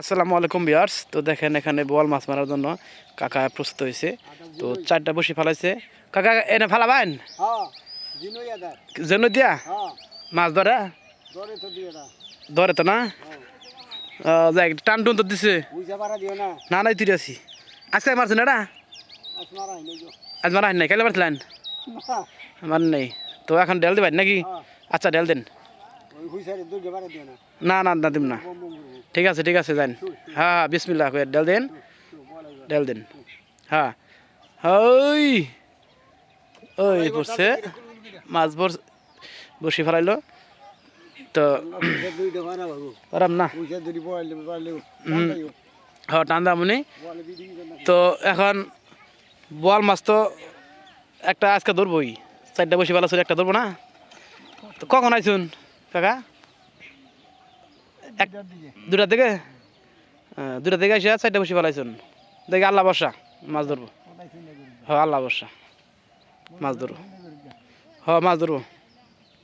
আসসালামু আলাইকুম বিয়ার্স তো দেখেন এখানে বোয়াল মাছ মারার জন্য কাকা প্রস্তুত হয়েছে। তো চারটা বসি ফালাইছে। কাকা এনে ফালাবেন? হ্যাঁ আদার দিয়া? হ্যাঁ। মাছ ধরে? ধরে তো না? হ্যাঁ। যাই টান টুন তো দিছে। না। নাই তুই আছি। আজকে মারছেন এটা আজ মারা হয় নাই কালে মারছিলেন আমার নেই। তো এখন ডেল দিবেন নাকি? হ্যাঁ। আচ্ছা ডেল দেন। না। না না দিম না। ঠিক আছে ঠিক আছে, যান। হ্যাঁ হ্যাঁ বিসমিল্লাহ করে ডেল দেন। বলে। ডেল দেন। হ্যাঁ। ওই ওই পড়ছে, মাছ ভর বসি ফেলাইলো। তো পারাম না? বলে বলে হ্যাঁ টান্দা মনে বলে তো এখন বোয়াল মাছ তো একটা আজকে ধরবই। চারটা বসি ফেলা একটা ধরবো না? তো কখন আইসুন, কাকা? এক দুটার দিকে? হ্যাঁ, দুটার দিকে এসে চারটা বসি পালাইছেন দেখি আল্লাহ বর্ষা মাছ ধরবো। হ হ্যাঁ আল্লাহ বর্ষা মাছ ধরবো। হ্যাঁ মাছ ধরবো।